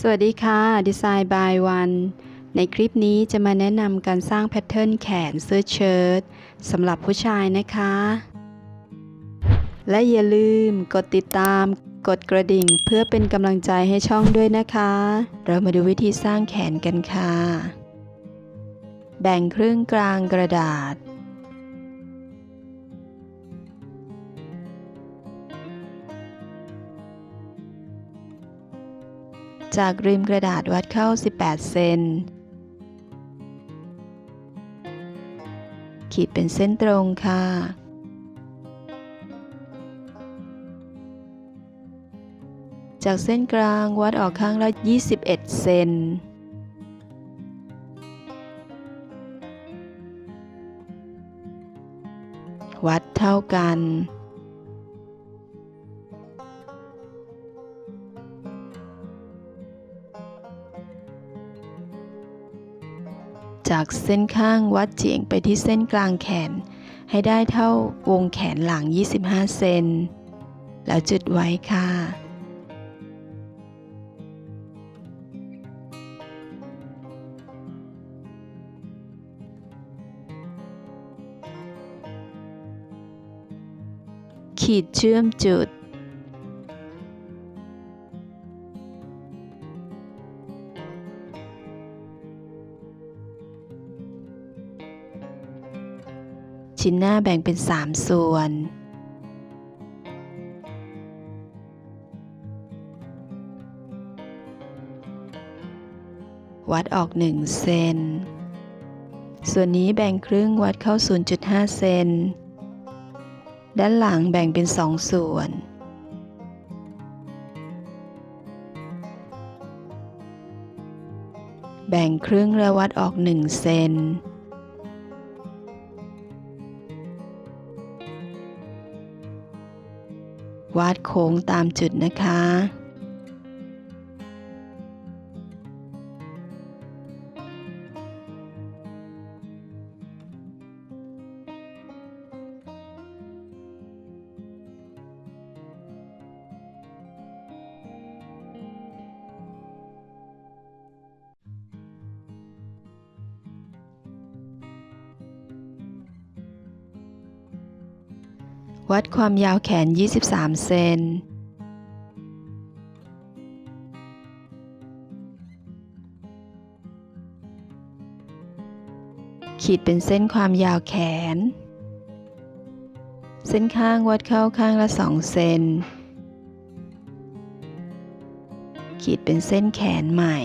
สวัสดีค่ะ Design by One ในคลิปนี้จะมาแนะนำการสร้างแพทเทิร์นแขนเสื้อเชิ้ตสำหรับผู้ชายนะคะ และอย่าลืมกดติดตาม กดกระดิ่งเพื่อเป็นกำลังใจให้ช่องด้วยนะคะ เรามาดูวิธีสร้างแขนกันค่ะ แบ่งครึ่งกลางกระดาษ จากริมกระดาษวัดเข้า 18 เซน ขีดเป็นเส้นตรงค่ะ จากเส้นกลางวัดออกข้างละ 21 เซนวัดเท่ากัน จากเส้นข้างวัดเฉียงไปที่เส้นกลางแขน ให้ได้เท่าวงแขนหลัง 25 เซน แล้วจุดไว้ค่ะ ขีดเชื่อมจุด ชิ้นหน้าแบ่งเป็น 3 ส่วน วัดออก 1 เซน ส่วนนี้แบ่งครึ่งวัดเข้า 0.5 เซน ด้านหลังแบ่งเป็น 2 ส่วนแบ่งครึ่งและวัดออก 1 เซน วาดโค้งตามจุดนะคะ วัดความยาวแขน 23 เซน ขีดเป็นเส้นความยาวแขน เส้นข้างวัดเข้าข้างละ 2 เซน ขีดเป็นเส้นแขนใหม่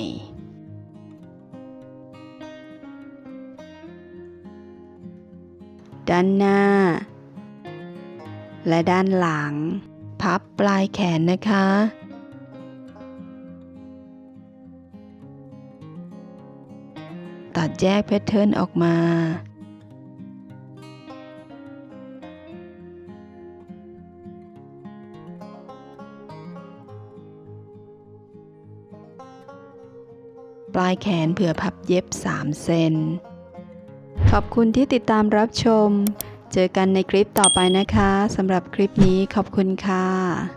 ด้านหน้า และด้านหลัง พับปลายแขนนะคะ ตัดแยกแพทเทิร์นออกมาปลายแขนเผื่อพับเย็บ 3 เซน ขอบคุณที่ติดตามรับชม เจอกันในคลิปต่อไปนะคะสำหรับคลิปนี้ขอบคุณค่ะ